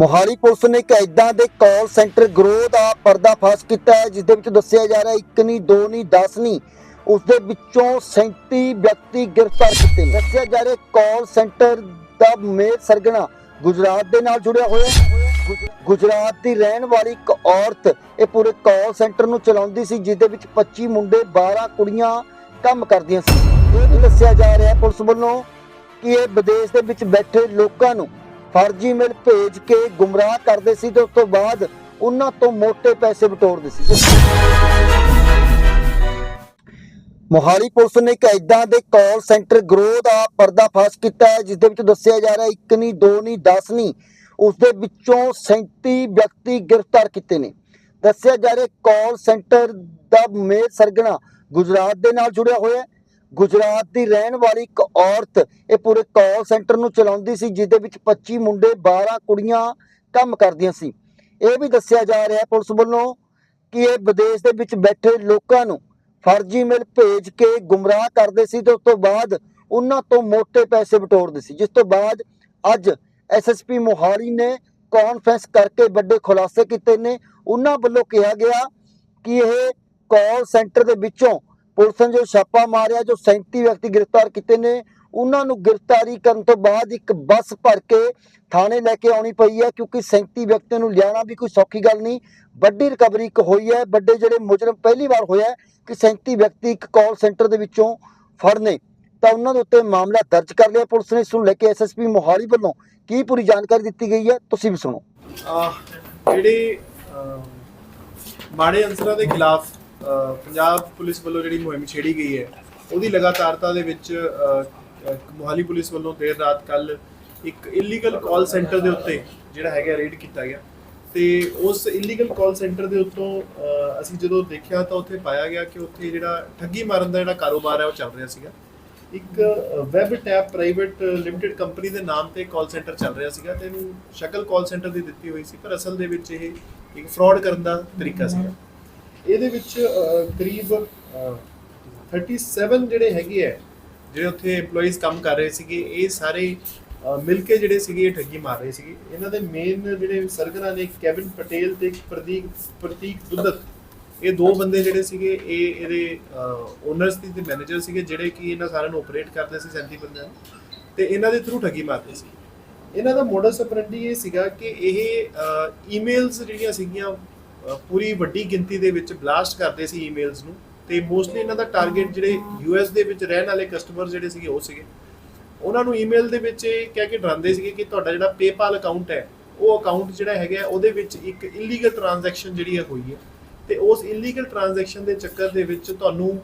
Mohali police ਨੇ ਇੱਕ ਐਦਾਂ ਦੇ ਕਾਲ ਸੈਂਟਰ ਗਰੋਹ ਦਾ ਪਰਦਾਫਾਸ਼ ਕੀਤਾ ਹੈ, ਜਿਸ ਦੇ ਵਿੱਚ ਦੱਸਿਆ ਜਾ ਰਿਹਾ ਇੱਕ ਨਹੀਂ ਦੋ ਨਹੀਂ 10 ਨਹੀਂ ਉਸ ਦੇ ਵਿੱਚੋਂ 37 ਵਿਅਕਤੀ ਗ੍ਰਿਫਤਾਰ ਕੀਤੇ ਨੇ। ਦੱਸਿਆ ਜਾ ਰਿਹਾ ਕਾਲ ਸੈਂਟਰ ਦਾ ਮੇਰ ਸਰਗਣਾ ਗੁਜਰਾਤ ਦੇ ਨਾਲ ਜੁੜਿਆ ਹੋਇਆ ਗੁਜਰਾਤ ਦੀ ਰਹਿਣ ਵਾਲੀ ਇੱਕ ਔਰਤ ਇਹ ਪੂਰੇ ਕਾਲ ਸੈਂਟਰ ਨੂੰ ਚਲਾਉਂਦੀ ਸੀ ਜਿਸ ਦੇ ਵਿੱਚ 25 ਮੁੰਡੇ 12 ਕੁੜੀਆਂ ਕੰਮ ਕਰਦੀਆਂ ਸੀ। ਇਹ ਵੀ ਦੱਸਿਆ ਜਾ ਰਿਹਾ ਪੁਲਿਸ ਵੱਲੋਂ ਕਿ ਇਹ ਵਿਦੇਸ਼ ਦੇ ਵਿੱਚ ਬੈਠੇ ਲੋਕਾਂ ਨੂੰ ਫਰਜ਼ੀ ਮੇਲ ਭੇਜ ਕੇ ਗੁੰਮਰਾਹ ਕਰਦੇ ਸੀ ਤੇ ਉਸ ਤੋਂ ਬਾਅਦ ਉਹਨਾਂ ਤੋਂ ਮੋٹے ਪੈਸੇ ਬਟੋਰਦੇ ਸੀ। ਮੋਹਾਲੀ ਪੁਲਿਸ ਨੇ ਇੱਕ ਐਦਾਂ ਦੇ ਕਾਲ ਸੈਂਟਰ ਗਰੋਹ ਦਾ ਪਰਦਾਫਾਸ਼ ਕੀਤਾ ਹੈ, ਜਿਸ ਦੇ ਵਿੱਚ ਦੱਸਿਆ ਜਾ ਰਿਹਾ ਇੱਕ ਨਹੀਂ ਦੋ ਨਹੀਂ 10 ਨਹੀਂ ਉਸ ਦੇ ਵਿੱਚੋਂ 37 ਵਿਅਕਤੀ ਗ੍ਰਿਫਤਾਰ ਕੀਤੇ ਨੇ। ਦੱਸਿਆ ਜਾ ਰਿਹਾ ਕਾਲ ਸੈਂਟਰ ਦਾ ਮੇਰ ਸਰਗਣਾ ਗੁਜਰਾਤ ਦੇ ਨਾਲ ਜੁੜਿਆ ਹੋਇਆ ਹੈ। ਗੁਜਰਾਤ ਦੀ ਰਹਿਣ ਵਾਲੀ ਇੱਕ ਔਰਤ ਇਹ ਪੂਰੇ ਕਾਲ ਸੈਂਟਰ ਨੂੰ ਚਲਾਉਂਦੀ ਸੀ ਜਿਸ ਦੇ ਵਿੱਚ 25 ਮੁੰਡੇ 12 ਕੁੜੀਆਂ ਕੰਮ ਕਰਦੀਆਂ ਸੀ। ਇਹ ਵੀ ਦੱਸਿਆ ਜਾ ਰਿਹਾ ਪੁਲਿਸ ਵੱਲੋਂ ਕਿ ਇਹ ਵਿਦੇਸ਼ ਦੇ ਵਿੱਚ ਬੈਠੇ ਲੋਕਾਂ ਨੂੰ ਫਰਜ਼ੀ ਮੇਲ ਭੇਜ ਕੇ ਗੁੰਮਰਾਹ ਕਰਦੇ ਸੀ ਤੇ ਉਸ ਤੋਂ ਬਾਅਦ ਉਹਨਾਂ ਤੋਂ ਮੋٹے ਪੈਸੇ ਵਟੋਰਦੇ ਸੀ। ਜਿਸ ਤੋਂ ਬਾਅਦ ਅੱਜ ਐਸਐਸਪੀ ਮੋਹਾਲੀ ਨੇ ਕਾਨਫਰੰਸ ਕਰਕੇ ਵੱਡੇ ਖੁਲਾਸੇ ਕੀਤੇ ਨੇ। ਉਹਨਾਂ ਵੱਲੋਂ ਕਿਹਾ ਗਿਆ ਕਿ ਇਹ ਕਾਲ ਸੈਂਟਰ ਦੇ ਵਿੱਚੋਂ ਪੁਲਿਸ ਨੇ ਜੋ ਛਾਪਾ ਮਾਰਿਆ ਜੋ 37 ਵਿਅਕਤੀ ਗ੍ਰਿਫਤਾਰ ਕੀਤੇ ਨੇ ਉਹਨਾਂ ਨੂੰ ਗ੍ਰਿਫਤਾਰੀ ਕਰਨ ਤੋਂ ਬਾਅਦ ਇੱਕ ਬੱਸ ਭਰ ਕੇ ਥਾਣੇ ਲੈ ਕੇ ਆਉਣੀ ਪਈ ਹੈ ਕਿਉਂਕਿ 37 ਵਿਅਕਤੀਆਂ ਨੂੰ ਲਿਆਉਣਾ ਵੀ ਕੋਈ ਸੌਖੀ ਗੱਲ ਨਹੀਂ। ਵੱਡੀ ਰਿਕਵਰੀ ਇੱਕ ਹੋਈ ਹੈ ਵੱਡੇ ਜਿਹੜੇ ਮੁਜਰਮ ਪਹਿਲੀ ਵਾਰ ਹੋਇਆ ਕਿ 37 ਵਿਅਕਤੀ ਇੱਕ ਕਾਲ ਸੈਂਟਰ ਦੇ ਵਿੱਚੋਂ ਫੜਨੇ ਤਾਂ ਉਹਨਾਂ ਦੇ ਉੱਤੇ ਮਾਮਲਾ ਦਰਜ ਕਰ ਲਿਆ ਪੁਲਿਸ ਨੇ ਇਸ ਨੂੰ ਲੈ ਕੇ ਐਸਐਸਪੀ ਮੋਹਾਲੀ ਵੱਲੋਂ ਕੀ ਪੂਰੀ ਜਾਣਕਾਰੀ ਦਿੱਤੀ ਗਈ ਹੈ ਤੁਸੀਂ ਵੀ ਸੁਣੋ। ਆਹ, ਮਾੜੇ ਅੰਸਰਾਂ ਦੇ ਖਿਲਾਫ ਪੰਜਾਬ ਪੁਲਿਸ ਵੱਲੋਂ ਜਿਹੜੀ ਮੁਹਿੰਮ ਛੇੜੀ ਗਈ ਹੈ, ਉਹਦੀ ਲਗਾਤਾਰਤਾ ਦੇ ਵਿੱਚ ਮੋਹਾਲੀ ਪੁਲਿਸ ਵੱਲੋਂ ਦੇਰ ਰਾਤ ਕੱਲ ਇੱਕ ਇਲੀਗਲ ਕਾਲ ਸੈਂਟਰ ਦੇ ਉੱਤੇ ਜਿਹੜਾ ਹੈਗਾ ਰੇਡ ਕੀਤਾ ਗਿਆ। ਤੇ ਉਸ ਇਲੀਗਲ ਕਾਲ ਸੈਂਟਰ ਦੇ ਉੱਤੋਂ ਅਸੀਂ ਜਦੋਂ ਦੇਖਿਆ ਤਾਂ ਉੱਥੇ ਪਾਇਆ ਗਿਆ ਕਿ ਉੱਥੇ ਜਿਹੜਾ ਠੱਗੀ ਮਾਰਨ ਦਾ ਜਿਹੜਾ ਕਾਰੋਬਾਰ ਹੈ, ਉਹ ਚੱਲ ਰਿਹਾ ਸੀਗਾ। ਇੱਕ web tap private limited company ਦੇ ਨਾਮ ਤੇ ਕਾਲ ਸੈਂਟਰ ਚੱਲ ਰਿਹਾ ਸੀਗਾ ਤੇ ਇਹਨੂੰ ਸ਼ਕਲ ਕਾਲ ਸੈਂਟਰ ਦੀ ਦਿੱਤੀ ਹੋਈ ਸੀ, ਪਰ ਅਸਲ ਦੇ ਵਿੱਚ ਇਹ ਇੱਕ ਫਰਾਡ ਕਰਨ ਦਾ ਤਰੀਕਾ ਸੀਗਾ। ਇਹਦੇ ਵਿੱਚ ਕਰੀਬ ਅਹ, 37 ਜਿਹੜੇ ਹੈਗੇ ਆ ਜਿਹੜੇ ਉੱਥੇ EMPLOYEES ਕੰਮ ਕਰ ਰਹੇ ਸੀਗੇ ਇਹ ਸਾਰੇ ਮਿਲ ਕੇ ਜਿਹੜੇ ਸੀਗੇ ਇਹ ਠੱਗੀ ਮਾਰ ਰਹੇ ਸੀਗੇ। ਇਹਨਾਂ ਦੇ ਮੇਨ ਜਿਹੜੇ ਸਰਗਨਾ ਨੇ ਕੈਵਿਨ ਪਟੇਲ ਤੇ ਇੱਕ ਪ੍ਰਤੀਕ ਪ੍ਰਤੀਕ ਦੁੱਧਤ ਇਹ ਦੋ ਬੰਦੇ ਜਿਹੜੇ ਸੀਗੇ ਇਹ ਇਹਦੇ ਓਨਰਸ ਦੀ ਤੇ ਮੈਨੇਜਰ ਸੀਗੇ ਜਿਹੜੇ ਕਿ ਇਹਨਾਂ ਸਾਰਿਆਂ ਨੂੰ ਆਪਰੇਟ ਕਰਦੇ ਸੀ 37 ਬੰਦਿਆਂ ਨੂੰ। ਤੇ ਇਹਨਾਂ ਦੇ ਥਰੂ ਠੱਗੀ ਮਾਰਦੇ ਸੀ। ਇਹਨਾਂ ਦਾ ਮੋਡਸ ਆਪਰੈਂਡੀ ਇਹ ਸੀਗਾ ਕਿ ਇਹ ਈਮੇਲਸ ਜਿਹੜੀਆਂ ਸੀਗੀਆਂ ਪੂਰੀ ਵੱਡੀ ਗਿਣਤੀ ਦੇ ਵਿੱਚ ਬਲਾਸਟ ਕਰਦੇ ਸੀ ਈਮੇਲਸ ਨੂੰ ਤੇ ਮੋਸਟਲੀ ਇਹਨਾਂ ਦਾ ਟਾਰਗੇਟ ਜਿਹੜੇ ਯੂਐਸ ਦੇ ਵਿੱਚ ਰਹਿਣ ਵਾਲੇ ਕਸਟਮਰ ਜਿਹੜੇ ਸੀਗੇ, ਉਹ ਸੀਗੇ। ਉਹਨਾਂ ਨੂੰ ਈਮੇਲ ਦੇ ਵਿੱਚ ਇਹ ਕਹਿ ਕੇ ਡਰਾਉਂਦੇ ਸੀਗੇ ਕਿ ਤੁਹਾਡਾ ਜਿਹੜਾ PayPal ਅਕਾਊਂਟ ਹੈ, ਉਹ ਅਕਾਊਂਟ ਜਿਹੜਾ ਹੈਗਾ ਉਹਦੇ ਵਿੱਚ ਇੱਕ ਇਲੀਗਲ ਟ੍ਰਾਂਜੈਕਸ਼ਨ ਜਿਹੜੀ ਹੈ ਹੋਈ ਹੈ। ਤੇ ਉਸ ਇਲੀਗਲ ਟ੍ਰਾਂਜੈਕਸ਼ਨ ਦੇ ਚੱਕਰ ਦੇ ਵਿੱਚ ਤੁਹਾਨੂੰ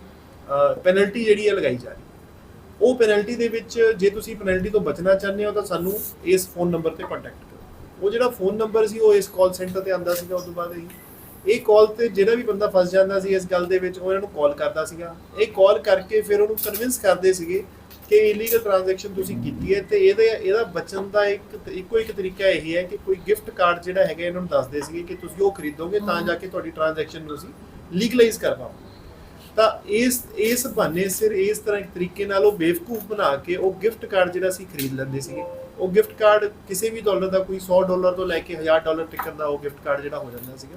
ਪੈਨਲਟੀ ਜਿਹੜੀ ਹੈ ਲਗਾਈ ਜਾ ਰਹੀ ਉਹ ਪੈਨਲਟੀ ਦੇ ਵਿੱਚ ਜੇ ਤੁਸੀਂ ਪੈਨਲਟੀ ਤੋਂ ਬਚਣਾ ਚਾਹੁੰਦੇ ਹੋ ਤਾਂ ਸਾਨੂੰ ਇਸ ਫੋਨ ਨੰਬਰ ਤੇ ਕੰਟੈਕਟ ਕਰੋ। ਉਹ ਜਿਹੜਾ ਫੋਨ ਨੰਬਰ ਸੀ, ਉਹ ਇਸ ਕਾਲ ਸੈਂਟਰ ਤੇ ਆਂਦਾ ਸੀਗਾ ਉਸ ਤੋਂ ਬਾਅਦ ਹੀ ਇਹ ਕਾਲ ਤੇ ਜਿਹੜਾ ਵੀ ਬੰਦਾ ਫਸ ਜਾਂਦਾ ਸੀ ਇਸ ਗੱਲ ਦੇ ਵਿੱਚ ਉਹ ਇਹਨਾਂ ਨੂੰ ਕਾਲ ਕਰਦਾ ਸੀਗਾ। ਇਹ ਕਾਲ ਕਰਕੇ ਫਿਰ ਉਹਨੂੰ ਕਨਵਿੰਸ ਕਰਦੇ ਸੀਗੇ ਕਿ ਇਲੀਗਲ ਟ੍ਰਾਂਜੈਕਸ਼ਨ ਤੁਸੀਂ ਕੀਤੀ ਹੈ ਤੇ ਇਹਦੇ, ਇਹਦਾ ਬਚਣ ਦਾ ਇੱਕ, ਇੱਕੋ ਇੱਕ ਤਰੀਕਾ ਇਹ ਹੈ ਕਿ ਕੋਈ ਗਿਫਟ ਕਾਰਡ ਜਿਹੜਾ ਹੈਗਾ ਇਹਨਾਂ ਨੂੰ ਦੱਸਦੇ ਸੀਗੇ ਕਿ ਤੁਸੀਂ ਉਹ ਖਰੀਦੋਗੇ ਤਾਂ ਜਾ ਕੇ ਤੁਹਾਡੀ ਟ੍ਰਾਂਜੈਕਸ਼ਨ ਨੂੰ ਅਸੀਂ ਲੀਗਲਾਈਜ਼ ਕਰ ਪਾਓ ਤਾਂ ਇਸ ਇਸ ਬਹਾਨੇ ਸਿਰ ਇਸ ਤਰ੍ਹਾਂ ਇੱਕ ਤਰੀਕੇ ਨਾਲ ਉਹ ਬੇਵਕੂਫ ਬਣਾ ਕੇ ਉਹ ਗਿਫਟ ਕਾਰਡ ਜਿਹੜਾ ਸੀ ਖਰੀਦ ਲੈਂਦੇ ਸੀਗੇ। ਉਹ ਗਿਫਟ ਕਾਰਡ ਕਿਸੇ ਵੀ ਡਾਲਰ ਦਾ ਕੋਈ 100 ਡਾਲਰ ਤੋਂ ਲੈ ਕੇ 1000 ਡਾਲਰ ਤੱਕ ਦਾ ਉਹ ਗਿਫਟ ਕਾਰਡ ਜਿਹੜਾ ਹੋ ਜਾਂਦਾ ਸੀਗਾ।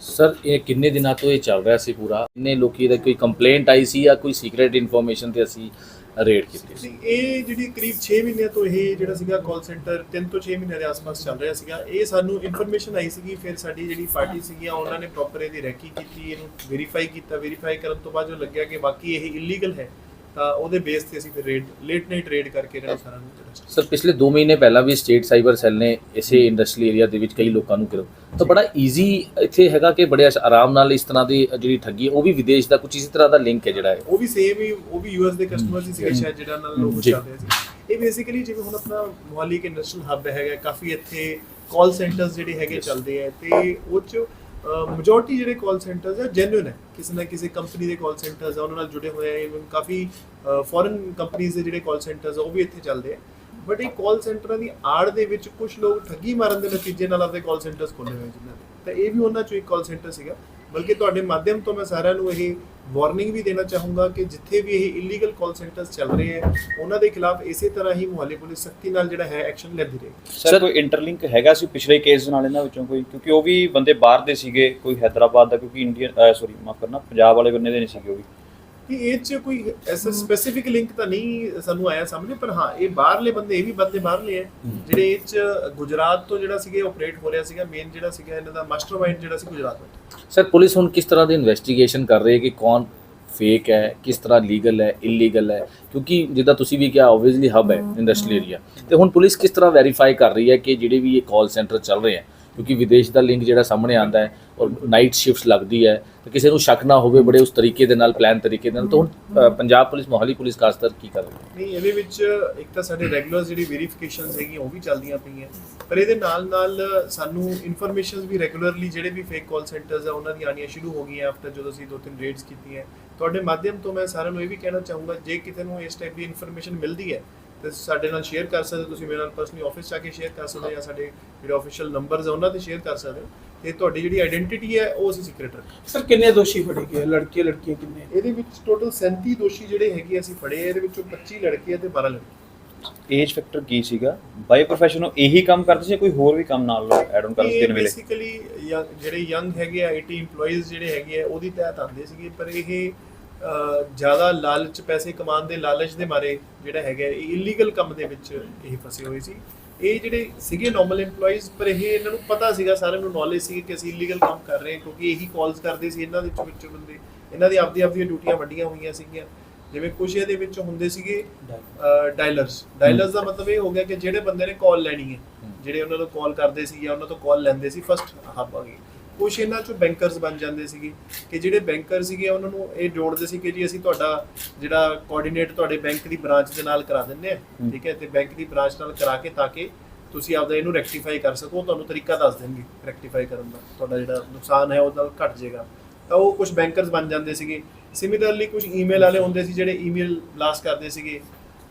ਸਰ, ਇਹ ਕਿੰਨੇ ਦਿਨਾਂ ਤੋਂ ਇਹ ਚੱਲ ਰਿਹਾ ਸੀ ਪੂਰਾ? ਕਿੰਨੇ ਲੋਕੀ ਦਾ ਕੋਈ ਕੰਪਲੇਂਟ ਆਈ ਸੀ ਜਾਂ ਕੋਈ ਸੀਕ੍ਰੀਟ ਇਨਫੋਰਮੇਸ਼ਨ ਤੇ ਅਸੀਂ ਰੇਡ ਕੀਤੀ ਸੀ? ਇਹ ਜਿਹੜੀ ਕਰੀਬ 6 ਮਹੀਨਿਆਂ ਤੋਂ ਇਹ ਜਿਹੜਾ ਸੀਗਾ ਕਾਲ ਸੈਂਟਰ 3 ਤੋਂ 6 ਮਹੀਨਿਆਂ ਦੇ ਆਸ-ਪਾਸ ਚੱਲ ਰਿਹਾ ਸੀਗਾ। ਇਹ ਸਾਨੂੰ ਇਨਫੋਰਮੇਸ਼ਨ ਆਈ ਸੀਗੀ, ਫਿਰ ਸਾਡੀ ਜਿਹੜੀ ਪਾਰਟੀ ਸੀਗੀ ਉਹਨਾਂ ਨੇ ਪ੍ਰੋਪਰ ਇਹਦੀ ਰੈਕੀ ਕੀਤੀ, ਇਹਨੂੰ ਵੈਰੀਫਾਈ ਕੀਤਾ। ਵੈਰੀਫਾਈ ਕਰਨ ਤੋਂ ਬਾਅਦ ਜੋ ਲੱਗਿਆ ਕਿ ਬਾਕੀ ਇਹ ਇਲੀਗਲ ਹੈ ਤਾਂ ਉਹਦੇ ਬੇਸ ਤੇ ਅਸੀਂ ਫਿਰ ਰੇਡ ਲੇਟ ਨਾਈਟ ਰੇਡ ਕਰਕੇ ਇਹਨਾਂ ਸਾਰਿਆਂ ਨੂੰ arrest ਸਰ ਪਿਛਲੇ 2 ਮਹੀਨੇ ਪਹਿਲਾਂ ਵੀ ਸਟੇਟ ਸਾਈਬਰ ਸੈੱਲ ਨੇ ਇਸੇ ਇੰਡਸਟਰੀ ਏਰੀਆ ਦੇ ਵਿੱਚ ਕਈ ਲੋਕਾਂ ਨੂੰ ਗਿਰਫ ਤਾਂ ਬੜਾ ਈਜ਼ੀ ਇੱਥੇ ਹੈਗਾ ਕਿ ਬੜੇ ਆਰਾਮ ਨਾਲ ਇਸ ਤਰ੍ਹਾਂ ਦੀ ਜਿਹੜੀ ਠੱਗੀ ਉਹ ਵੀ ਵਿਦੇਸ਼ ਦਾ ਕੁਝ ਇਸੇ ਤਰ੍ਹਾਂ ਦਾ ਲਿੰਕ ਹੈ ਜਿਹੜਾ ਹੈ। ਉਹ ਵੀ ਸੇਮ ਹੀ ਉਹ ਵੀ ਯੂਐਸ ਦੇ ਕਸਟਮਰਸ ਹੀ ਸੀਗੇ ਸ਼ਾਇਦ ਜਿਹੜਾ ਨਾਲ ਲੋਕ। ਚੱਲਦੇ ਸੀ। ਇਹ ਬੇਸਿਕਲੀ ਜਿਵੇਂ ਹੁਣ ਆਪਣਾ ਮੋਹਾਲੀ ਇੱਕ ਇੰਡਸਟਰੀਅਲ ਹੱਬ ਹੈਗਾ ਕਾਫੀ ਇੱਥੇ ਕਾਲ ਸੈਂਟਰਸ ਜਿਹੜੇ ਹੈਗੇ ਚੱਲਦੇ ਆ ਤੇ ਉਹ ਚ ਮੈਜੋਰਟੀ ਜਿਹੜੇ ਕਾਲ ਸੈਂਟਰਸ ਆ ਜੈਨੂਇਨ ਹੈ ਕਿਸੇ ਨਾ ਕਿਸੇ ਕੰਪਨੀ ਦੇ ਕਾਲ ਸੈਂਟਰਸ ਆ, ਉਹਨਾਂ ਨਾਲ ਜੁੜੇ ਹੋਏ ਆ ਇਵਨ ਕਾਫੀ ਫੋਰਨ ਕੰਪਨੀਆਂ ਦੇ ਜਿਹੜੇ ਕਾਲ ਸੈਂਟਰਸ ਆ, ਉਹ ਵੀ ਇੱਥੇ ਚੱਲਦੇ ਆ। ਬਟ ਇਹ ਕਾਲ ਸੈਂਟਰਾਂ ਦੀ ਆੜ ਦੇ ਵਿੱਚ ਕੁਝ ਲੋਕ ਠੱਗੀ ਮਾਰਨ ਦੇ ਨਤੀਜੇ ਨਾਲ ਆਪਣੇ ਕਾਲ ਸੈਂਟਰਸ ਖੋਲ੍ਹੇ ਹੋਏ ਜਿਨ੍ਹਾਂ ਨੇ ਤਾਂ ਇਹ ਵੀ ਉਹਨਾਂ ਚੋਂ ਇੱਕ ਕਾਲ ਸੈਂਟਰ ਸੀਗਾ। ਬਲਕਿ ਤੁਹਾਡੇ ਮਾਧਿਅਮ ਤੋਂ ਮੈਂ ਸਾਰਿਆਂ ਨੂੰ ਇਹ ਵਾਰਨਿੰਗ ਵੀ ਦੇਣਾ ਚਾਹੂੰਗਾ ਕਿ ਜਿੱਥੇ ਵੀ ਇਹ ਇਲੀਗਲ ਕਾਲ ਸੈਂਟਰਸ ਚੱਲ ਰਹੇ ਆ ਉਹਨਾਂ ਦੇ ਖਿਲਾਫ ਇਸੇ ਤਰ੍ਹਾਂ ਹੀ ਮੁਹੱਲੇ ਪੁਲਿਸ ਸਖਤੀ ਨਾਲ ਜਿਹੜਾ ਹੈ ਐਕਸ਼ਨ ਲੈਂਦੀ ਰਹੇਗੀ। ਸਰ ਕੋਈ ਇੰਟਰਲਿੰਕ ਹੈਗਾ ਸੀ ਪਿਛਲੇ ਕੇਸ ਨਾਲ ਇਹਨਾਂ ਵਿੱਚੋਂ ਕੋਈ? ਕਿਉਂਕਿ ਉਹ ਵੀ ਬੰਦੇ ਬਾਹਰ ਦੇ ਸੀਗੇ ਕੋਈ ਹੈਦਰਾਬਾਦ ਦਾ ਕਿਉਂਕਿ ਇੰਡੀਅਨ ਸੌਰੀ ਮਾਫ ਕਰਨਾ ਪੰਜਾਬ ਵਾਲੇ ਬੰਦੇ ਦੇ ਨਹੀਂ ਸੀਗੇ ਉਹ ਵੀ। ਕਿ ਇਹ ਚ ਕੋਈ ਐਸਾ ਸਪੈਸੀਫਿਕ ਲਿੰਕ ਤਾਂ ਨਹੀਂ ਸਾਨੂੰ ਆਇਆ ਸਾਹਮਣੇ ਪਰ ਹਾਂ ਇਹ ਬਾਹਰਲੇ ਬੰਦੇ ਇਹ ਵੀ ਬੰਦੇ ਬਾਹਰਲੇ ਆ ਜਿਹੜੇ ਇਹ ਚ ਗੁਜਰਾਤ ਤੋਂ ਜਿਹੜਾ ਸੀਗਾ ਆਪਰੇਟ ਹੋ ਰਿਹਾ ਸੀਗਾ ਮੇਨ ਜਿਹੜਾ ਸੀਗਾ ਇਹਨਾਂ ਦਾ ਮਾਸਟਰਮਾਈਂਡ ਜਿਹੜਾ ਸੀ ਗੁਜਰਾਤ ਵਿੱਚ ਸਰ ਪੁਲਿਸ ਹੁਣ ਕਿਸ ਤਰ੍ਹਾਂ ਦੀ ਇਨਵੈਸਟੀਗੇਸ਼ਨ ਕਰ ਰਹੀ ਹੈ ਕਿ ਕੌਣ ਫੇਕ ਹੈ ਕਿਸ ਤਰ੍ਹਾਂ ਲੀਗਲ ਹੈ ਇਲੀਗਲ ਹੈ? ਕਿਉਂਕਿ ਜਿੱਦਾਂ ਤੁਸੀਂ ਵੀ ਕਿਹਾ ਆਬਵੀਅਸਲੀ ਹਬ ਹੈ ਇੰਡਸਟਰੀਅਲ ਏਰੀਆ ਤੇ ਹੁਣ ਪੁਲਿਸ ਕਿਸ ਤਰ੍ਹਾਂ ਵੈਰੀਫਾਈ ਕਰ ਰਹੀ ਹੈ ਕਿ ਜਿਹੜੇ ਵੀ ਇਹ ਕਾਲ ਸੈਂਟਰ ਚੱਲ ਰਹੇ ਹੈ? ਕਿਉਂਕਿ ਵਿਦੇਸ਼ ਦਾ ਲਿੰਕ ਜਿਹੜਾ ਸਾਹਮਣੇ ਆਂਦਾ ਹੈ ਔਰ ਨਾਈਟ ਸ਼ਿਫਟਸ ਲੱਗਦੀ ਹੈ, ਤੇ ਕਿਸੇ ਨੂੰ ਸ਼ੱਕ ਨਾ ਹੋਵੇ ਬੜੇ ਉਸ ਤਰੀਕੇ ਦੇ ਨਾਲ ਪਲਾਨ ਤਰੀਕੇ ਦੇ ਨਾਲ, ਤਾਂ ਹੁਣ ਪੰਜਾਬ ਪੁਲਿਸ, ਮੋਹਾਲੀ ਪੁਲਿਸ ਖਾਸ ਕਰ ਕੀ ਕਰ ਨਹੀਂ, ਇਹਦੇ ਵਿੱਚ ਇੱਕ ਤਾਂ ਸਾਡੇ ਰੈਗੂਲਰ ਜਿਹੜੀ ਵੈਰੀਫਿਕੇਸ਼ਨਸ ਹੈਗੀਆਂ, ਉਹ ਵੀ ਚੱਲਦੀਆਂ ਪਈਆਂ। ਪਰ ਇਹਦੇ ਨਾਲ ਨਾਲ ਸਾਨੂੰ ਇਨਫੋਰਮੇਸ਼ਨਸ ਵੀ ਰੈਗੂਲਰਲੀ ਜਿਹੜੇ ਵੀ ਫੇਕ ਕਾਲ ਸੈਂਟਰਸ ਆ, ਉਹਨਾਂ ਦੀ ਆਣੀਆਂ ਸ਼ੁਰੂ ਹੋ ਗਈਆਂ ਆਫਟਰ ਜਦੋਂ ਅਸੀਂ ਦੋ ਤਿੰਨ ਰੇਡਸ ਕੀਤੀਆਂ। ਤੁਹਾਡੇ ਮਾਧਿਅਮ ਤੋਂ ਮੈਂ ਸਾਰਿਆਂ ਨੂੰ ਇਹ ਵੀ ਕਹਿਣਾ ਚਾਹੂੰਗਾ, ਜੇ ਕਿਤੇ ਨੂੰ ਇਸ ਟਾਈਪ ਦੀ ਇਨਫੋਰਮੇਸ਼ਨ ਮਿਲਦੀ ਹੈ ਤੇ ਸਾਡੇ ਨਾਲ ਸ਼ੇਅਰ ਕਰ ਸਕਦੇ ਤੁਸੀਂ ਮੇਰੇ ਨਾਲ ਪਰਸਨਲੀ ਆਫਿਸ ਜਾ ਕੇ ਸ਼ੇਅਰ ਕਰ ਸਕਦੇ ਜਾਂ ਸਾਡੇ ਜਿਹੜੇ ਆਫੀਸ਼ੀਅਲ ਨੰਬਰਸ ਆ ਉਹਨਾਂ ਤੇ ਸ਼ੇਅਰ ਕਰ ਸਕਦੇ ਤੇ ਤੁਹਾਡੀ ਜਿਹੜੀ ਆਇਡੈਂਟੀਟੀ ਹੈ ਉਹ ਅਸੀਂ ਸੀਕ੍ਰੀਟ ਰੱਖਾਂਗੇ ਸਰ ਕਿੰਨੇ ਦੋਸ਼ੀ ਫੜੇ ਗਏ? ਲੜਕੇ ਲੜਕੀਆਂ ਕਿੰਨੇ? ਇਹਦੇ ਵਿੱਚ ਟੋਟਲ 37 ਦੋਸ਼ੀ ਜਿਹੜੇ ਹੈਗੇ ਅਸੀਂ ਫੜੇ ਇਹਦੇ ਵਿੱਚੋਂ 25 ਲੜਕੀਆਂ ਤੇ 12 ਲੜਕੇ। ਏਜ ਫੈਕਟਰ ਕੀ ਸੀਗਾ? ਬਾਈ ਪ੍ਰੋਫੈਸ਼ਨ ਉਹ ਇਹੀ ਕੰਮ ਕਰਦੇ ਸੀ ਕੋਈ ਹੋਰ ਵੀ ਕੰਮ ਨਾਲ ਐਡ ਆਨ ਕਰਨ ਇਹ ਦੇਣ ਵੇਲੇ? ਬੇਸਿਕਲੀ ਜਿਹੜੇ ਯੰਗ ਹੈਗੇ ਆ 80 EMPLOYEES ਜਿਹੜੇ ਹੈਗੇ ਆ ਉਹਦੀ ਤਹਿਤ ਆਉਂਦੇ ਸੀਗੇ। ਪਰ ਇਹ ਜ਼ਿਆਦਾ ਲਾਲਚ ਪੈਸੇ ਕਮਾਉਣ ਦੇ ਲਾਲਚ ਦੇ ਮਾਰੇ ਜਿਹੜਾ ਹੈਗਾ ਇਹ ਇਲੀਗਲ ਕੰਮ ਦੇ ਵਿੱਚ ਇਹ ਫਸੇ ਹੋਏ ਸੀ। ਇਹ ਜਿਹੜੇ ਸੀਗੇ ਨਾਰਮਲ EMPLOYEES ਪਰ ਇਹ ਇਹਨਾਂ ਨੂੰ ਪਤਾ ਸੀਗਾ ਸਾਰਿਆਂ ਨੂੰ ਨੌਲੇਜ ਸੀ ਕਿ ਅਸੀਂ ਇਲੀਗਲ ਕੰਮ ਕਰ ਰਹੇ ਹਾਂ ਕਿਉਂਕਿ ਇਹੀ ਕਾਲਸ ਕਰਦੇ ਸੀ ਇਹਨਾਂ ਦੇ ਵਿੱਚੋਂ ਵਿੱਚੋਂ ਬੰਦੇ। ਇਹਨਾਂ ਦੀ ਆਪਦੀ ਆਪਦੀਆਂ ਡਿਊਟੀਆਂ ਵੱਡੀਆਂ ਹੋਈਆਂ ਸੀਗੀਆਂ। ਜਿਵੇਂ ਕੁਝ ਇਹਦੇ ਵਿੱਚ ਹੁੰਦੇ ਸੀਗੇ ਡਾਇਲਰਸ ਡਾਇਲਰਸ ਦਾ ਮਤਲਬ ਇਹ ਹੋ ਗਿਆ ਕਿ ਜਿਹੜੇ ਬੰਦੇ ਨੇ ਕਾਲ ਲੈਣੀ ਹੈ ਜਿਹੜੇ ਉਹਨਾਂ ਨੂੰ ਕਾਲ ਕਰਦੇ ਸੀ ਜਾਂ ਉਹਨਾਂ ਤੋਂ ਕਾਲ ਲੈਂਦੇ ਸੀ ਫਸਟ ਹੱਬ ਆ ਗਈ। ਕੁਝ ਇਹਨਾਂ ਚੋਂ ਬੈਂਕਰਸ ਬਣ ਜਾਂਦੇ ਸੀਗੇ ਕਿ ਜਿਹੜੇ ਬੈਂਕਰ ਸੀਗੇ ਉਹਨਾਂ ਨੂੰ ਇਹ ਜੋੜਦੇ ਸੀ ਕਿ ਜੀ ਅਸੀਂ ਤੁਹਾਡਾ ਜਿਹੜਾ ਕੋਆਰਡੀਨੇਟ ਤੁਹਾਡੇ ਬੈਂਕ ਦੀ ਬ੍ਰਾਂਚ ਦੇ ਨਾਲ ਕਰਾ ਦਿੰਦੇ ਆ ਠੀਕ ਹੈ ਤੇ ਬੈਂਕ ਦੀ ਬ੍ਰਾਂਚ ਨਾਲ ਕਰਾ ਕੇ ਤਾਂ ਕਿ ਤੁਸੀਂ ਆਪਦਾ ਇਹਨੂੰ ਰੈਕਟੀਫਾਈ ਕਰ ਸਕੋ ਤੁਹਾਨੂੰ ਤਰੀਕਾ ਦੱਸ ਦੇਣਗੇ ਰੈਕਟੀਫਾਈ ਕਰਨ ਦਾ ਤੁਹਾਡਾ ਜਿਹੜਾ ਨੁਕਸਾਨ ਹੈ ਉਹਦਾ ਘਟ ਜਾਏਗਾ। ਤਾਂ ਉਹ ਕੁਝ ਬੈਂਕਰਸ ਬਣ ਜਾਂਦੇ ਸੀਗੇ। ਸਿਮਿਲਰਲੀ ਕੁਝ ਈਮੇਲ ਵਾਲੇ ਹੁੰਦੇ ਸੀ ਜਿਹੜੇ ਈਮੇਲ ਬਲਾਸਟ ਕਰਦੇ ਸੀਗੇ।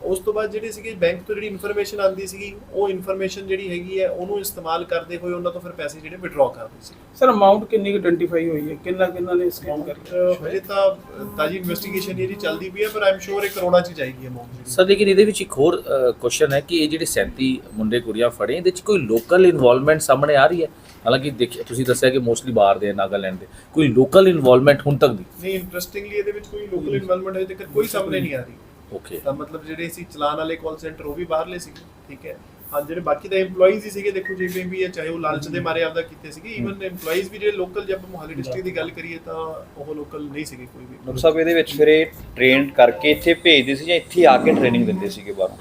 ਉਸ ਤੋਂ ਬਾਅਦ ਜਿਹੜੇ ਸੀਗੇ ਬੈਂਕ ਤੋਂ ਜਿਹੜੀ ਇਨਫੋਰਮੇਸ਼ਨ ਆਉਂਦੀ ਸੀਗੀ ਉਹ ਇਨਫੋਰਮੇਸ਼ਨ ਜਿਹੜੀ ਹੈਗੀ ਹੈ ਉਹਨੂੰ ਇਸਤੇਮਾਲ ਕਰਦੇ ਹੋਏ ਉਹਨਾਂ ਤੋਂ ਫਿਰ ਪੈਸੇ ਜਿਹੜੇ ਵਿਡਰਾਅ ਕਰਦੇ ਸੀ। ਸਰ ਅਮਾਉਂਟ ਕਿੰਨੀ ਕੁ ਆਈਡੈਂਟੀਫਾਈ ਹੋਈ ਹੈ? ਕਿੰਨਾ ਕਿੰਨਾ ਨੇ ਸਕੈਮ ਅਹ ਹਜੇ ਤਾਂ ਤਾਜੀ ਇਨਵੈਸਟੀਗੇਸ਼ਨ ਇਹਦੀ ਚੱਲਦੀ ਪਈ ਹੈ ਪਰ ਆਮ ਸ਼ੋਰ ਇਹ ਕਰੋੜਾਂ ਚ ਜਾਏਗੀ ਅਮਾਉਂਟ ਸਰ ਲੇਕਿਨ ਇਹਦੇ ਵਿੱਚ ਇੱਕ ਹੋਰ ਕੁਐਸਚਨ ਹੈ ਕਿ ਇਹ ਜਿਹੜੇ 37 ਮੁੰਡੇ ਕੁੜੀਆਂ ਫੜੇ ਇਹਦੇ ਵਿੱਚ ਕੋਈ ਲੋਕਲ ਇਨਵੋਲਵਮੈਂਟ ਸਾਹਮਣੇ ਆ ਰਹੀ ਹੈ? ਹਾਲਾਂਕਿ ਦੇਖਿਆ ਤੁਸੀਂ ਦੱਸਿਆ ਕਿ ਮੋਸਟਲੀ ਬਾਹਰ ਦੇ ਨਾਗਾਲੈਂਡ ਦੇ। ਕੋਈ ਲੋਕਲ ਇਨਵੋਲਵਮੈਂਟ ਹੁਣ ਤੱਕ ਦੀ? ਨਹੀਂ ਇੰਟਰਸਟਿੰਗਲੀ ਇਹਦੇ ਵਿੱਚ ਕੋਈ ਲੋਕਲ ਇਨਵੋਲਵਮੈਂਟ ਹਜੇ ਤੱਕ ਕੋਈ ਸਾਹਮਣੇ ਨਹੀਂ ਆ ਰਹੀ। ਓਕੇ ਤਾਂ ਮਤਲਬ ਜਿਹੜੇ ਸੀ ਚਲਾਨ ਵਾਲੇ ਕਾਲ ਸੈਂਟਰ ਉਹ ਵੀ ਬਾਹਰਲੇ ਸੀਗੇ ਠੀਕ ਹੈ? ਹਾਂ ਜਿਹੜੇ ਬਾਕੀ ਦਾ EMPLOYEES ਹੀ ਸੀਗੇ ਦੇਖੋ ਜਿਵੇਂ ਵੀ ਹੈ ਚਾਹੇ ਉਹ ਲਾਲਚ ਦੇ ਮਾਰੇ ਆਪਦਾ ਕੀਤੇ ਸੀਗੇ ਈਵਨ EMPLOYEES ਵੀ ਜਿਹੜੇ ਲੋਕਲ ਜੇ ਆਪਾਂ ਮੋਹਾਲੀ ਡਿਸਟ੍ਰਿਕਟ ਦੀ ਗੱਲ ਕਰੀਏ ਤਾਂ ਉਹ ਲੋਕਲ ਨਹੀਂ ਸੀਗੇ ਕੋਈ ਵੀ। ਸਾਹਿਬ ਇਹਦੇ ਵਿੱਚ ਫਿਰ ਇਹ ਟ੍ਰੇਨ ਕਰਕੇ ਇੱਥੇ ਭੇਜਦੇ ਸੀ ਜਾਂ ਇੱਥੇ ਆ ਕੇ ਟ੍ਰੇਨਿੰਗ ਦਿੰਦੇ ਸੀਗੇ ਬਾਹਰੋਂ?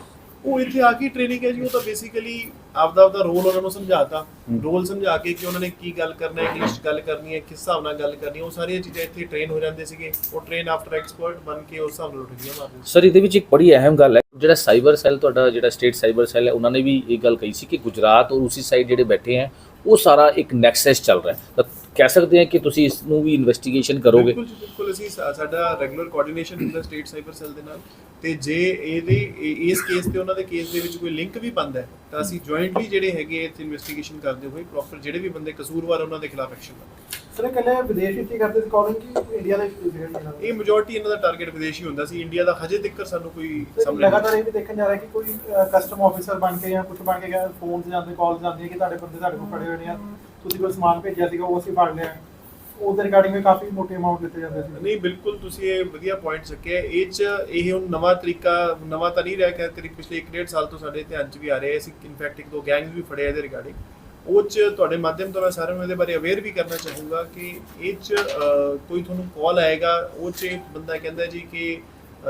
ਉਹ ਇੱਥੇ ਆ ਕੇ ਟ੍ਰੇਨਿੰਗ ਹੈ ਜੀ ਉਹ ਤਾਂ ਬੇਸਿਕਲੀ ਆਪਦਾ ਆਪਦਾ ਰੋਲ ਉਹਨਾਂ ਨੂੰ ਸਮਝਾਤਾ। ਰੋਲ ਸਮਝਾ ਕੇ ਕਿ ਉਹਨਾਂ ਨੇ ਕੀ ਗੱਲ ਕਰਨਾ ਹੈ ਇੰਗਲਿਸ਼ ਗੱਲ ਕਰਨੀ ਹੈ ਕਿਸ ਹਿਸਾਬ ਨਾਲ ਗੱਲ ਕਰਨੀ ਹੈ ਉਹ ਸਾਰੀਆਂ ਚੀਜ਼ਾਂ ਇੱਥੇ ਟ੍ਰੇਨ ਹੋ ਜਾਂਦੇ ਸੀਗੇ। ਉਹ ਟ੍ਰੇਨ ਆਫਟਰ ਐਕਸਪਰਟ ਬਣ ਕੇ ਉਸ ਹਿਸਾਬ ਨਾਲ ਉੱਠਦੀਆਂ ਮਾਰਦੇ ਸਰ ਇਹਦੇ ਵਿੱਚ ਇੱਕ ਬੜੀ ਅਹਿਮ ਗੱਲ ਹੈ ਜਿਹੜਾ ਸਾਈਬਰ ਸੈੱਲ ਤੁਹਾਡਾ ਜਿਹੜਾ ਸਟੇਟ ਸਾਈਬਰ ਸੈੱਲ ਹੈ ਉਹਨਾਂ ਨੇ ਵੀ ਇਹ ਗੱਲ ਕਹੀ ਸੀ ਕਿ ਗੁਜਰਾਤ ਔਰ ਉਸੇ ਸਾਈਡ ਜਿਹੜੇ ਬੈਠੇ ਹੈ ਉਹ ਸਾਰਾ ਇੱਕ ਨੈਕਸਸ ਚੱਲ ਰਿਹਾ ਹੈ। ਕਹਿ ਸਕਦੇ ਹਾਂ ਕਿ ਤੁਸੀਂ ਇਸ ਨੂੰ ਵੀ ਇਨਵੈਸਟੀਗੇਸ਼ਨ ਕਰੋਗੇ? ਬਿਲਕੁਲ ਜੀ, ਬਿਲਕੁਲ। ਅਸੀਂ ਸਾ- ਸਾਡਾ ਰੈਗੂਲਰ ਕੋਆਰਡੀਨੇਸ਼ਨ ਹੁੰਦਾ ਸਟੇਟ ਸਾਈਬਰ ਸੈੱਲ ਦੇ ਨਾਲ। ਤੇ ਜੇ ਇਹਦੇ ਇਹ- ਇਸ ਕੇਸ ਤੇ ਉਹਨਾਂ ਦੇ ਕੇਸ ਦੇ ਵਿੱਚ ਕੋਈ ਲਿੰਕ ਵੀ ਬੰਦ ਹੈ ਤਾਂ ਅਸੀਂ ਜੁਆਇੰਟਲੀ ਜਿਹੜੇ ਹੈਗੇ ਇੱਥੇ ਇਨਵੈਸਟੀਗੇਸ਼ਨ ਕਰਦੇ ਹੋਏ ਪ੍ਰੋਪਰ ਜਿਹੜੇ ਵੀ ਬੰਦੇ ਕਸੂਰਵਾਰ ਉਹਨਾਂ ਦੇ ਖਿਲਾਫ ਐਕਸ਼ਨ ਲਵਾਂਗੇ ਸਰ ਕੱਲੇ ਵਿਦੇਸ਼ ਵਿੱਚ ਹੀ ਕਰਦੇ ਸੀ ਕਾਲਿੰਗ ਕਿ ਇੰਡੀਆ ਦੇ ਵਿੱਚ ਵੀ ਇਹ ਮੈਜੋਰਟੀ ਇਹਨਾਂ ਦਾ ਟਾਰਗੇਟ ਵਿਦੇਸ਼ੀ ਹੁੰਦਾ ਸੀ। ਇੰਡੀਆ ਦਾ ਹਜੇ ਤੱਕ ਸਾਨੂੰ ਕੋਈ ਸਾਹਮਣੇ ਲਗਾਤਾਰ ਇਹ ਵੀ ਦੇਖਣ ਜਾ ਰਿਹਾ ਕਿ ਕੋਈ ਕਸਟਮ ਆਫੀਸਰ ਬਣ ਕੇ ਜਾਂ ਕੁਝ ਬਣ ਕੇ ਗਿਆ ਫੋਨ ਤੇ ਜਾਂਦੇ ਕਾਲਸ ਜਾਂਦੀਆਂ ਕਿ ਤੁਹਾਡੇ ਬੰਦੇ ਤੁਹਾਡੇ ਕੋਲ ਖੜੇ ਹੋਏ ਨੇ ਆ ਤੁਸੀਂ ਕੋਈ ਸਮਾਨ ਭੇਜਿਆ ਸੀਗਾ, ਉਹ ਅਸੀਂ ਫੜ ਲਿਆ। ਉਹਦੇ ਰਿਗਾਰਡਿੰਗ ਵੀ ਕਾਫੀ ਮੋਟੇ ਅਮਾਉਂਟ ਦਿੱਤੇ ਜਾਂਦੇ ਸੀ। ਨਹੀਂ, ਬਿਲਕੁਲ ਤੁਸੀਂ ਇਹ ਵਧੀਆ ਪੁਆਇੰਟ ਸਕਿਆ ਇਹ ਚ ਇਹ ਹੁਣ ਨਵਾਂ ਤਰੀਕਾ, ਨਵਾਂ ਤਾਂ ਨਹੀਂ ਰਿਹਾ ਕਿ ਕਰੀਬ ਪਿਛਲੇ 1.5 ਸਾਲ ਤੋਂ ਸਾਡੇ ਧਿਆਨ ਚ ਵੀ ਆ ਰਿਹਾ ਸੀ ਇਨਫੈਕਟ ਇੱਕ ਦੋ ਗੈਂਗਸ ਵੀ ਫੜੇ ਇਹਦੇ ਰਿਗਾਰਡਿੰਗ। ਉਹ ਚ ਤੁਹਾਡੇ ਮਾਧਿਅਮ ਤੋਂ ਮੈਂ ਸਾਰਿਆਂ ਨੂੰ ਇਹਦੇ ਬਾਰੇ ਅਵੇਅਰ ਵੀ ਕਰਨਾ ਚਾਹੂੰਗਾ ਕਿ ਇਹ ਚ ਕੋਈ ਤੁਹਾਨੂੰ ਕਾਲ ਆਏਗਾ, ਉਹ ਚ ਬੰਦਾ ਕਹਿੰਦਾ ਜੀ ਕਿ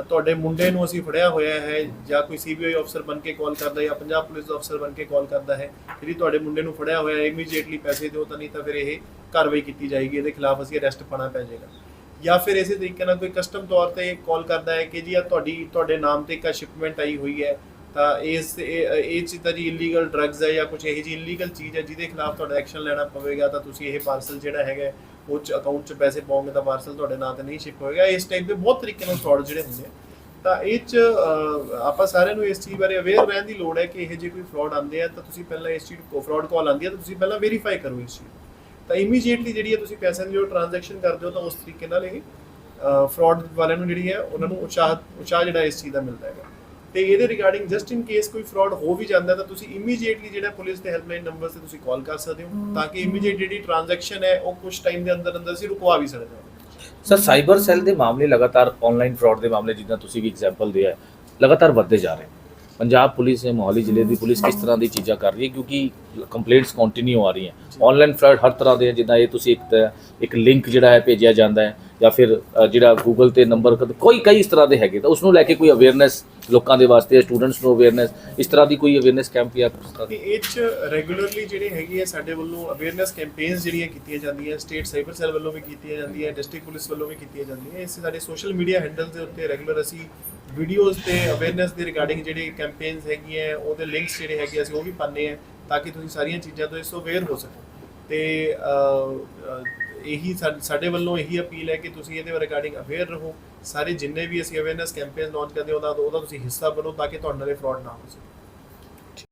ਤੁਹਾਡੇ ਮੁੰਡੇ ਨੂੰ ਅਸੀਂ ਫੜਿਆ ਹੋਇਆ ਹੈ ਜਾਂ ਕੋਈ ਸੀਬੀਆਈ ਅਫਸਰ ਬਣ ਕੇ ਕਾਲ ਕਰਦਾ ਜਾਂ ਪੰਜਾਬ ਪੁਲਿਸ ਅਫਸਰ ਬਣ ਕੇ ਕਾਲ ਕਰਦਾ ਹੈ ਜਿਹੜੀ ਤੁਹਾਡੇ ਮੁੰਡੇ ਨੂੰ ਫੜਿਆ ਹੋਇਆ ਹੈ ਇਮੀਡੀਏਟਲੀ ਪੈਸੇ ਦਿਓ ਤਾਂ ਨਹੀਂ ਤਾਂ ਫਿਰ ਇਹ ਕਾਰਵਾਈ ਕੀਤੀ ਜਾਏਗੀ, ਇਹਦੇ ਖਿਲਾਫ ਅਸੀਂ ਅਰੈਸਟ ਪਾਣਾ ਪੈ ਜਾਏਗਾ। ਜਾਂ ਫਿਰ ਇਸੇ ਤਰੀਕੇ ਨਾਲ ਕੋਈ ਕਸਟਮ ਤੌਰ ਤੇ ਕਾਲ ਕਰਦਾ ਹੈ ਕਿ ਜੀ ਆ ਤੁਹਾਡੀ, ਤੁਹਾਡੇ ਨਾਮ ਤੇ ਇੱਕ ਸ਼ਿਪਮੈਂਟ ਆਈ ਹੋਈ ਹੈ ਤਾਂ ਇਸ ਇਹ ਇਹ ਚੀਜ਼ਾਂ ਜੀ ਇਲੀਗਲ ਡਰੱਗਸ ਹੈ ਜਾਂ ਕੁਝ ਇਹੋ ਜਿਹੀ ਇਲੀਗਲ ਚੀਜ਼ ਹੈ ਜਿਹਦੇ ਖਿਲਾਫ ਤੁਹਾਡਾ ਐਕਸ਼ਨ ਲੈਣਾ ਪਵੇਗਾ, ਤਾਂ ਤੁਸੀਂ ਇਹ ਪਾਰਸਲ ਜਿਹੜਾ ਹੈਗਾ ਉਹ ਚ ਅਕਾਊਂਟ 'ਚ ਪੈਸੇ ਪਾਓਗੇ ਤਾਂ ਪਾਰਸਲ ਤੁਹਾਡੇ ਨਾਂ ਤੇ ਨਹੀਂ ਸ਼ਿਪ ਹੋਏਗਾ। ਇਸ ਟਾਈਪ ਦੇ ਬਹੁਤ ਤਰੀਕੇ ਨਾਲ ਫਰਾਡ ਜਿਹੜੇ ਹੁੰਦੇ ਆ। ਤਾਂ ਇਹ ਚ ਆਪਾਂ ਸਾਰਿਆਂ ਨੂੰ ਇਸ ਚੀਜ਼ ਬਾਰੇ ਅਵੇਅਰ ਰਹਿਣ ਦੀ ਲੋੜ ਹੈ ਕਿ ਇਹ ਜੇ ਕੋਈ ਫਰਾਡ ਆਉਂਦੇ ਆ ਤਾਂ ਤੁਸੀਂ ਪਹਿਲਾਂ ਇਸ ਚੀਜ਼ ਕੋ ਫਰਾਡ ਕਾਲ ਆਉਂਦੀ ਹੈ ਤਾਂ ਤੁਸੀਂ ਪਹਿਲਾਂ ਵੈਰੀਫਾਈ ਕਰੋ ਇਸ ਚੀਜ਼ ਤਾਂ ਇਮੀਡੀਏਟਲੀ ਜਿਹੜੀ ਹੈ ਤੁਸੀਂ ਪੈਸਿਆਂ ਦੀ ਜੋ ਟ੍ਰਾਂਜੈਕਸ਼ਨ ਕਰਦੇ ਹੋ ਤਾਂ ਉਸ ਤਰੀਕੇ ਨਾਲ ਇਹ ਫਰਾਡ ਵਾਲਿਆਂ ਨੂੰ ਜਿਹੜੀ ਹੈ, ਉਹਨਾਂ ਨੂੰ ਉਤਸ਼ਾਹ ਉਤਸ਼ਾਹ ਜਿਹੜਾ ਇਸ ਚੀਜ਼ ਦਾ ਮਿਲਦਾ ਹੈਗਾ ਤੇ ਇਹਦੇ ਰਿਗਾਰਡਿੰਗ ਜਸਟ ਇਨ ਕੇਸ ਕੋਈ ਫਰਾਡ ਹੋ ਵੀ ਜਾਂਦਾ ਤਾਂ ਤੁਸੀਂ ਇਮੀਡੀਏਟਲੀ ਜਿਹੜਾ ਪੁਲਿਸ ਦੇ ਹੈਲਪਲਾਈਨ ਨੰਬਰ ਤੇ ਤੁਸੀਂ ਕਾਲ ਕਰ ਸਕਦੇ ਹੋ ਤਾਂ ਕਿ ਇਮੀਡੀਏਟ ਜਿਹੜੀ ਟ੍ਰਾਂਜੈਕਸ਼ਨ ਹੈ ਉਹ ਕੁਝ ਟਾਈਮ ਦੇ ਅੰਦਰ ਅੰਦਰ ਅਸੀਂ ਰੁਕਵਾ ਵੀ ਸਕਦੇ ਹਾਂ। ਸਰ ਸਾਈਬਰ ਸੈੱਲ ਦੇ ਮਾਮਲੇ ਲਗਾਤਾਰ ਆਨਲਾਈਨ ਫਰਾਡ ਦੇ ਮਾਮਲੇ ਜਿੱਦਾਂ ਤੁਸੀਂ ਵੀ ਐਗਜ਼ਾਮਪਲ ਦਿਆ ਹੈ ਲਗਾਤਾਰ ਵੱਧਦੇ ਜਾ ਰਹੇ ਪੰਜਾਬ ਪੁਲਿਸ ਹੈ ਮੋਹਾਲੀ ਜ਼ਿਲ੍ਹੇ ਦੀ ਪੁਲਿਸ ਕਿਸ ਤਰ੍ਹਾਂ ਦੀ ਚੀਜ਼ਾਂ ਕਰ ਰਹੀ ਹੈ ਕਿਉਂਕਿ ਕੰਪਲੇਂਟਸ ਕੰਟੀਨਿਊ ਆ ਰਹੀਆਂ। ਆਨਲਾਈਨ ਫਰਾਡ ਹਰ ਤਰ੍ਹਾਂ ਦੇ ਜਿੱਦਾਂ ਇਹ ਤੁਸੀਂ ਇੱਕ ਤਾਂ ਇੱਕ ਲਿੰਕ ਜਿਹੜਾ ਹੈ ਭੇਜਿਆ ਜਾਂਦਾ ਹੈ। ਜਾਂ ਫਿਰ ਜਿਹੜਾ ਗੂਗਲ ਤੇ ਨੰਬਰ ਕੋਈ, ਕਈ ਇਸ ਤਰ੍ਹਾਂ ਦੇ ਹੈਗੇ, ਤਾਂ ਉਸ ਨੂੰ ਲੈ ਕੇ ਕੋਈ ਅਵੇਅਰਨੈਸ ਲੋਕਾਂ ਦੇ ਵਾਸਤੇ ਸਟੂਡੈਂਟਸ ਨੂੰ ਅਵੇਅਰਨੈਸ ਇਸ ਤਰ੍ਹਾਂ ਦੀ ਕੋਈ ਅਵੇਅਰਨੈਸ ਕੈਂਪ ਜਾਂ ਕਿਸ ਤਰ੍ਹਾਂ ਕਿ ਇਹ ਚ ਰੈਗੂਲਰਲੀ ਜਿਹੜੇ ਹੈਗੇ ਆ ਸਾਡੇ ਵੱਲੋਂ ਅਵੇਅਰਨੈਸ ਕੈਂਪੇਨਸ ਜਿਹੜੀਆਂ ਕੀਤੀਆਂ ਜਾਂਦੀਆਂ ਸਟੇਟ ਸਾਈਬਰ ਸੈੱਲ ਵੱਲੋਂ ਵੀ ਕੀਤੀਆਂ ਜਾਂਦੀਆਂ ਡਿਸਟ੍ਰਿਕਟ ਪੁਲਿਸ ਵੱਲੋਂ ਵੀ ਕੀਤੀਆਂ ਜਾਂਦੀਆਂ, ਇਸ ਸਾਡੇ ਸੋਸ਼ਲ ਮੀਡੀਆ ਹੈਂਡਲ ਦੇ ਉੱਤੇ ਰੈਗੂਲਰ ਅਸੀਂ ਵੀਡੀਓਜ਼ ਤੇ ਅਵੇਅਰਨੈਸ ਦੇ ਰਿਗਾਰਡਿੰਗ ਜਿਹੜੇ ਕੈਂਪੇਨਸ ਹੈਗੀਆਂ, ਉਹਦੇ ਲਿੰਕਸ ਜਿਹੜੇ ਹੈਗੇ ਅਸੀਂ ਉਹ ਵੀ ਪਾਉਂਦੇ ਆ ਤਾਂ ਕਿ ਤੁਸੀਂ ਸਾਰੀਆਂ ਚੀਜ਼ਾਂ ਤੋਂ ਇਸ ਤੋਂ ਅਵੇਅਰ ਹੋ ਸਕੋ। ਤੇ ਇਹੀ ਸਾਡੇ ਵੱਲੋਂ ਇਹੀ ਅਪੀਲ ਹੈ ਕਿ ਤੁਸੀਂ ਇਹਦੇ ਰਿਗਾਰਡਿੰਗ ਅਵੇਅਰ ਰਹੋ। ਸਾਰੇ ਜਿੰਨੇ ਵੀ ਅਸੀਂ ਅਵੇਅਰਨੈਸ ਕੈਂਪੇਨ ਲਾਂਚ ਕਰਦੇ ਹਾਂ, ਉਹਦਾ ਉਹਦਾ ਤੁਸੀਂ ਹਿੱਸਾ ਬਣੋ ਤਾਂ ਕਿ ਤੁਹਾਡੇ ਨਾਲ ਫਰਾਡ ਨਾ ਹੋ ਸਕੇ।